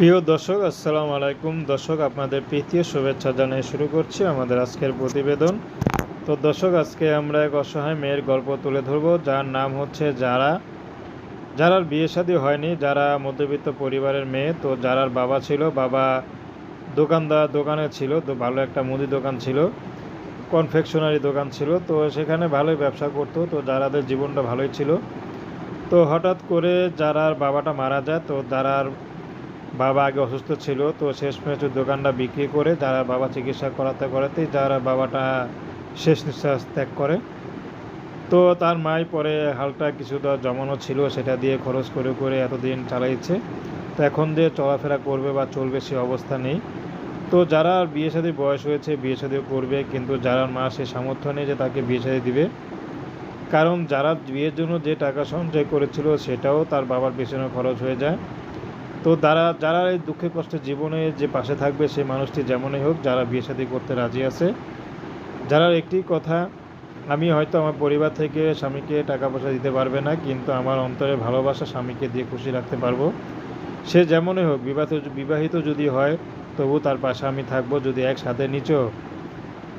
প্রিয় দর্শক, আসসালামু আলাইকুম। দর্শক, আপনাদের প্রীতীয় শুভেচ্ছা জানিয়ে শুরু করছি আমাদের আজকের প্রতিবেদন। তো দর্শক, আজকে আমরা এক অসহায় মেয়ের গল্প তুলে ধরব। যার নাম হচ্ছে যারা যারার বিয়ে শাদী হয়নি। যারা মধ্যবিত্ত পরিবারের মেয়ে। তো যারার বাবা ছিল। বাবা দোকানদার দোকানে ছিল। তো ভালো একটা মুদি দোকান ছিল। কনফেকশনারি দোকান ছিল। তো সেখানে ভালোই ব্যবসা করতো। তো যারাদের জীবনটা ভালোই ছিল। তো হঠাৎ করে যারার বাবাটা মারা যায়। তো যারার বাবা আগে অসুস্থ ছিল, তো শেষমেশ ওই দোকানটা বিক্রি করে যারা বাবা চিকিৎসা করাতে করাতেই যারা বাবাটা শেষ নিঃশ্বাস ত্যাগ করে। তো তার মাই পরে হালটা কিছুটা জমানো ছিল, সেটা দিয়ে খরচ করে করে এতদিন চালাইছে। তো এখন দিয়ে চলাফেরা করবে বা চলবে সে অবস্থা নেই। তো যারা বিয়ে শাদীর বয়স হয়েছে, বিয়ে শাদী করবে, কিন্তু যারা মা সে সামর্থ্য নেই যে তাকে বিয়ে শাদী দিবে। কারণ যারা বিয়ের জন্য যে টাকা সঞ্চয় করেছিল, সেটাও তার বাবার পেছনে খরচ হয়ে যায়। তো তারা যারা এই দুঃখে কষ্টে জীবনে যে পাশে থাকবে সেই মানুষটি যেমনই হোক যারা বিয়ে শাদী করতে রাজি আছে। যারা একটি কথা, আমি হয়তো আমার পরিবার থেকে স্বামীকে টাকা পয়সা দিতে পারবে না, কিন্তু আমার অন্তরে ভালোবাসা স্বামীকে দিয়ে খুশি রাখতে পারব। সে যেমনই হোক, বিবাহিত বিবাহিত যদি হয়, তবু তার পাশে আমি থাকব যদি একসাথে নিচেও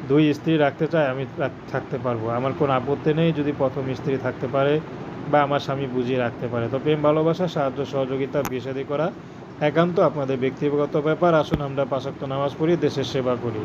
দুই স্ত্রী রাখতে চায়, আমি থাকতে পারব। আমার কোনো আপত্তি নেই যদি প্রথম স্ত্রী থাকতে পারে। বা আমার স্বামী বুঝিয়ে রাখতে পারে। তো প্রেম, ভালোবাসা, সাহায্য, সহযোগিতা, বিয়ে করা একান্ত আপনাদের ব্যক্তিগত ব্যাপার। আসুন আমরা পাশাক্ত নামাজ পড়ি, দেশের সেবা করি।